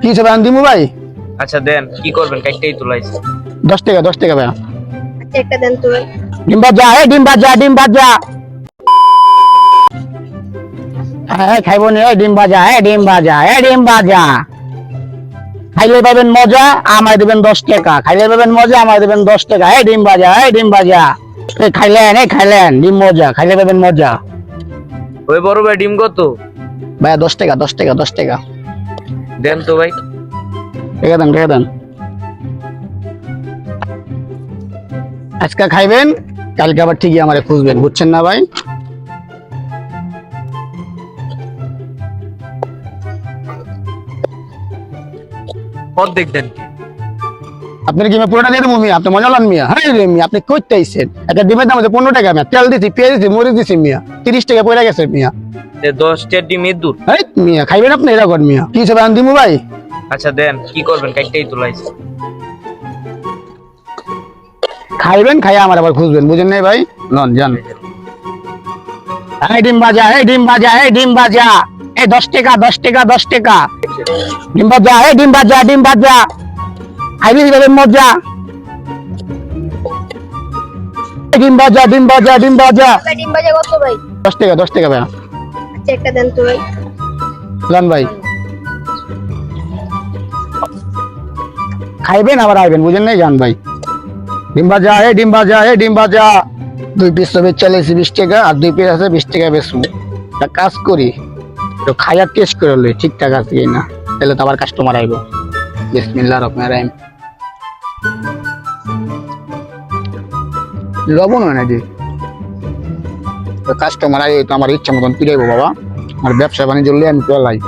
কি হিসাবে আন দিমু ভাই? আচ্ছা দেন কি করবেন? কাইটাই তোলাইছে দশ টাকা দশ টাকা ভাই আচ্ছা একটা দেন তো ডিম ভাজা এ ডিম ভাজা ডিম ভাজা। হ্যাঁ খাইব নি ডিম ভাজা এ ডিম ভাজা এ ডিম ভাজা। খাইলে পাবেন মজা আমায় দেবেন দশ টাকা। খাইলে পাবেন মজা আমায় দেবেন দশ টাকা। এ ডিম ভাজা এ ডিম ভাজা। এ খাইলেন এ খাইলেন ডিম মজা খাইলে পাবেন মজা। ওই বড় ভাই ডিম কত? ভাইয়া দশ টাকা দশ টাকা দশ টাকা। দেন তো ভাই রেখে দেন রেখে দেন আজকে খাইবেন কালকে আবার ঠিকই আমারে খুঁজবেন বুঝছেন না ভাই অর্ধেক দেন কি আপনার কি আমি পুরোটা দিয়ে দেবো মিয়া আপনি মজা লান মিয়া হ্যাঁ রে মিয়া আপনি কইতে আইছেন একটা ডিমের দাম হচ্ছে পনেরো টাকা মিয়া তেল দিছি পেঁয়াজ দিছি মরিচ দিছি মিয়া তিরিশ টাকা পড়ে গেছে মিয়া এ দশটা ডিম ইঁদুর এই মিয়া খাইবেন আপনি? এরা কর মিয়া। কি হিসাবে আন দিমু ভাই? আচ্ছা দেন কি করবেন? কাইটাই তোলাইছে খাইবেন খাই আমার আবার খুঁজবেন। বুঝেন নাই ভাই? নন জান এই ডিম ভাজা এই ডিম ভাজা এই ডিম ভাজা। এই দশ টাকা দশ টাকা দশ টাকা। ডিম ভাজা এই ডিম ভাজা ডিম ভাজা। মজা? ডিম ভাজা ডিম ভাজা ডিম ভাজা। ভাই ডিম ভাজা কত ভাই? দশ টাকা দশ টাকা ভাই একটা দেন তো ভাই। ভাই। খাইবেন, আবার আইবেন, বুঝেন নাই জান ভাই? ডিম ভাজা দুই পিস বিশ টাকা, আর দুই পিস আছে বিশ টাকা একটা কাজ করি তো খাইয়া টেস্ট করে লই, ঠিকঠাক আছে কি না তাহলে তো আবার কাস্টমার আইব। বিসমিল্লাহ লবণ হয় নাকি? কাস্টমার আগে আমার ইচ্ছা মতন পিড়াইবো বাবা। আমার ব্যবসা বাণিজ্য লিয়ে আমি চলাই